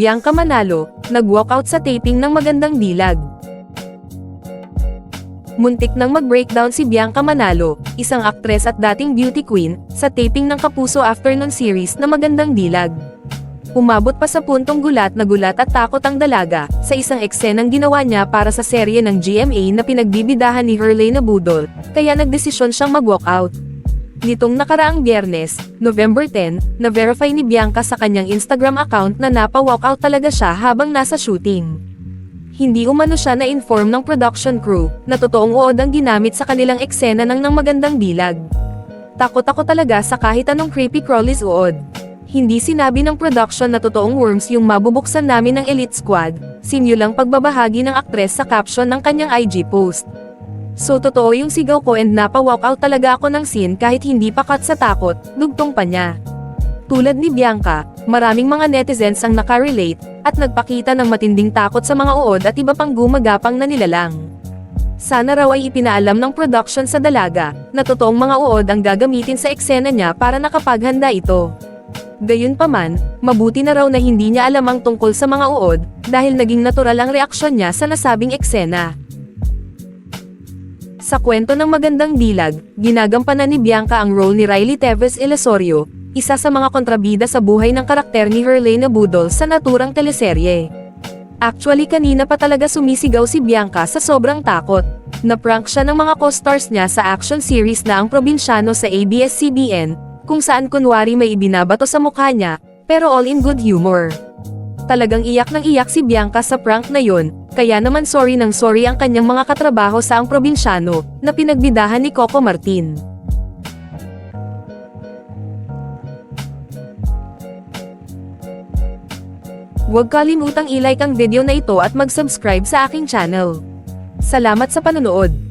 Bianca Manalo, nag-walkout sa taping ng Magandang Dilag. Muntik nang mag-breakdown si Bianca Manalo, isang aktres at dating beauty queen, sa taping ng Kapuso Afternoon series na Magandang Dilag. Umabot pa sa puntong gulat na gulat at takot ang dalaga, sa isang eksenang ginawa niya para sa serye ng GMA na pinagbibidahan ni Hurley na budol, kaya nagdesisyon siyang mag-walkout. Nitong nakaraang biyernes, November 10, na-verify ni Bianca sa kanyang Instagram account na napa-walkout talaga siya habang nasa shooting. Hindi umano siya na-inform ng production crew, na totoong uod ang ginamit sa kanilang eksena ng nang magandang dilag. Takot ako talaga sa kahit anong creepy crawlies uod. Hindi sinabi ng production na totoong worms yung mabubuksan namin ng Elite Squad, sinyo lang pagbabahagi ng aktres sa caption ng kanyang IG post. So totoo yung sigaw ko and napa-walkout talaga ako ng scene kahit hindi pa cut sa takot, dugtong pa niya. Tulad ni Bianca, maraming mga netizens ang nakarelate, at nagpakita ng matinding takot sa mga uod at iba pang gumagapang na nilalang. Sana raw ay ipinaalam ng production sa dalaga, na totoong mga uod ang gagamitin sa eksena niya para nakapaghanda ito. Gayunpaman, mabuti na raw na hindi niya alam ang tungkol sa mga uod, dahil naging natural ang reaksyon niya sa nasabing eksena. Sa kwento ng magandang dilag, ginagampanan ni Bianca ang role ni Riley Teves Ilasorio, isa sa mga kontrabida sa buhay ng karakter ni Herlene Budol sa naturang teleserye. Actually kanina pa talaga sumisigaw si Bianca sa sobrang takot. Na-prank siya ng mga co-stars niya sa action series na ang probinsyano sa ABS-CBN, kung saan kunwari may ibinabato sa mukha niya, pero all in good humor. Talagang iyak ng iyak si Bianca sa prank na yon, kaya naman sorry ng sorry ang kanyang mga katrabaho sa ang probinsyano, na pinagbidahan ni Coco Martin. Huwag kalimutang i-like ang video na ito at mag-subscribe sa aking channel. Salamat sa panonood!